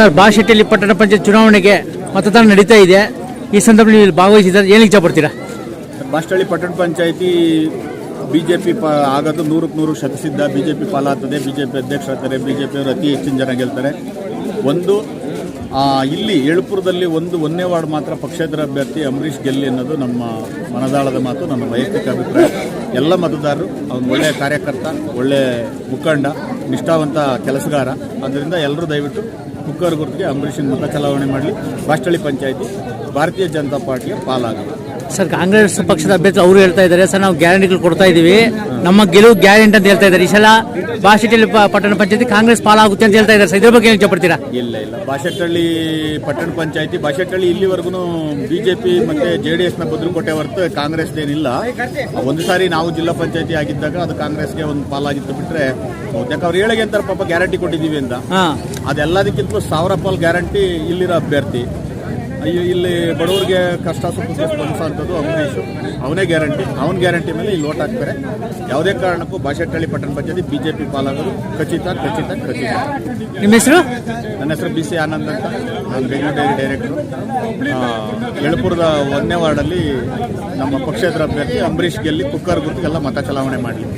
Sir ಬಾಶೆಟ್ಟಿಯಲ್ಲಿ ಪಟ್ಟಣ ಪಂಚಾಯತ್ ಚುನಾವಣೆಗೆ ಮತದಾನ ನಡೀತಾ ಇದೆ. ಈ ಸಂದರ್ಭದಲ್ಲಿ ನೀವು ಭಾಗವಹಿಸಿದ್ದಾರೆ? ಏನು ಇಚ್ಛೆ ಪಡ್ತೀರಾ ಬಾಷ್ಟಳ್ಳಿ ಪಟ್ಟಣ ಪಂಚಾಯಿತಿ ಬಿ ಜೆ ಪಿ ಪ ಆಗೋದು, ನೂರಕ್ಕೆ ನೂರು ಶತಸಿದ್ಧ ಬಿ ಜೆ ಪಿ ಪಾಲಾಗ್ತದೆ. ಬಿ ಜೆ ಪಿ ಅಧ್ಯಕ್ಷರಾಗ್ತಾರೆ ಬಿ ಜೆ ಪಿಯವರು ಅತಿ ಹೆಚ್ಚಿನ ಜನ ಗೆಲ್ತಾರೆ. ಒಂದು ಇಲ್ಲಿ ಏಳುಪುರದಲ್ಲಿ ಒಂದು ಒಂದೇ ವಾರ್ಡ್ ಮಾತ್ರ ಪಕ್ಷೇತರ ಅಭ್ಯರ್ಥಿ ಅಂಬರೀಷ್ ಗೆಲ್ಲಿ ಅನ್ನೋದು ನಮ್ಮ ಮನದಾಳದ ಮಾತು ನನ್ನ ವೈಯಕ್ತಿಕ ಅಭಿಪ್ರಾಯ. ಎಲ್ಲ ಮತದಾರರು, ಅವನು ಒಳ್ಳೆಯ ಕಾರ್ಯಕರ್ತ ಒಳ್ಳೆಯ ಮುಖಂಡ, ನಿಷ್ಠಾವಂತ ಕೆಲಸಗಾರ. ಅದರಿಂದ ಎಲ್ಲರೂ ದಯವಿಟ್ಟು ಕುಕ್ಕರ್ ಗುರುತಿಗೆ ಅಂಬರೀಷನ್ ಮತ ಚಲಾವಣೆ ಮಾಡಲಿ. ಬಾಷ್ಟಳ್ಳಿ ಪಂಚಾಯಿತಿ ಭಾರತೀಯ ಜನತಾ ಪಾರ್ಟಿಯ ಪಾಲಾಗಲಿ. ಸರ್ ಕಾಂಗ್ರೆಸ್ ಪಕ್ಷದ ಅಭ್ಯರ್ಥಿ ಅವರು ಹೇಳ್ತಾ ಇದ್ದಾರೆ. ಸರ್ ನಾವು ಗ್ಯಾರಂಟಿಗಳು ಕೊಡ್ತಾ ಇದೀವಿ. ನಮ್ಮ ಗೆಲುವು ಗ್ಯಾರಂಟಿ ಅಂತ ಹೇಳ್ತಾ ಇದ್ದಾರೆ. ಈ ಸಲ ಬಾಶೆಟ್ಟಳ್ಳಿ ಪ- ಪಟ್ಟಣ ಪಂಚಾಯತಿ ಕಾಂಗ್ರೆಸ್ ಪಾಲಾಗುತ್ತೆ ಅಂತ ಹೇಳ್ತಾ ಇದ್ದಾರೆ. ಸರ್ ಇದ್ರ ಬಗ್ಗೆ ಏನು ಇಷ್ಟಪಡ್ತೀರಾ ಪಡ್ತೀರಾ ಇಲ್ಲ ಇಲ್ಲ. ಬಾಶೆಟ್ಟಳ್ಳಿ ಪಟ್ಟಣ ಪಂಚಾಯತಿ ಬಾಶೆಟ್ಟಳ್ಳಿ ಇಲ್ಲಿವರೆಗೂ ಬಿಜೆಪಿ ಮತ್ತೆ ಜೆ ಡಿ ಎಸ್ನ ಭದ್ರಕೋಟೆ ಹೊರತು ಕಾಂಗ್ರೆಸ್ ಏನಿಲ್ಲ ಒಂದು ಸಾರಿ ನಾವು ಜಿಲ್ಲಾ ಪಂಚಾಯತಿ ಆಗಿದ್ದಾಗ ಅದು ಕಾಂಗ್ರೆಸ್ಗೆ ಒಂದು ಪಾಲಾಗಿತ್ತು ಬಿಟ್ರೆ ಬಹುತೇಕ ಅವ್ರು ಹೇಳಿಗೆ ಅಂತಾರೆ ಪಾಪ ಗ್ಯಾರಂಟಿ ಕೊಟ್ಟಿದ್ದೀವಿ ಅಂತ. ಅದೆಲ್ಲದಕ್ಕಿಂತಲೂ ಸಾವಿರ ಪಾಲ್ ಗ್ಯಾರಂಟಿ ಇಲ್ಲಿರೋ ಅಭ್ಯರ್ಥಿ. ಅಯ್ಯೋ ಇಲ್ಲಿ ಬಡವ್ರಿಗೆ ಕಷ್ಟ ಸುಖಕ್ಕೆ ಅಂಥದ್ದು ಅಂಬರೀಷು ಅವನೇ ಗ್ಯಾರಂಟಿ ಅವನ ಗ್ಯಾರಂಟಿ ಮೇಲೆ ಇಲ್ಲಿ ಓಟ್ ಹಾಕ್ತಾರೆ. ಯಾವುದೇ ಕಾರಣಕ್ಕೂ ಬಾಶೆಟ್ಟಳ್ಳಿ ಪಟ್ಟಣ ಪಂಚಾಯತಿ ಪಿ ಪಾಲಾಗೋದು ಖಚಿತ ಖಚಿತ ಖಚಿತ. ನಿಮ್ಮ ಹೆಸರು? ನನ್ನ ಹೆಸರು ಬಿ ಸಿ ಆನಂದ್ ಅಂತ. ನಾನು ಬೆಂಗಳೂರು ಡೈರಿ ಡೈರೆಕ್ಟ್ರು. ಯಳಪುರದ ಒಂದನೇ ವಾರ್ಡಲ್ಲಿ ನಮ್ಮ ಪಕ್ಷೇತರ ಅಭ್ಯರ್ಥಿ ಅಂಬರೀಷ್ ಗೆಲ್ಲಿ ಕುಕ್ಕರ್ ಗುರುತಿಗೆಲ್ಲ ಮತ ಚಲಾವಣೆ ಮಾಡಲಿ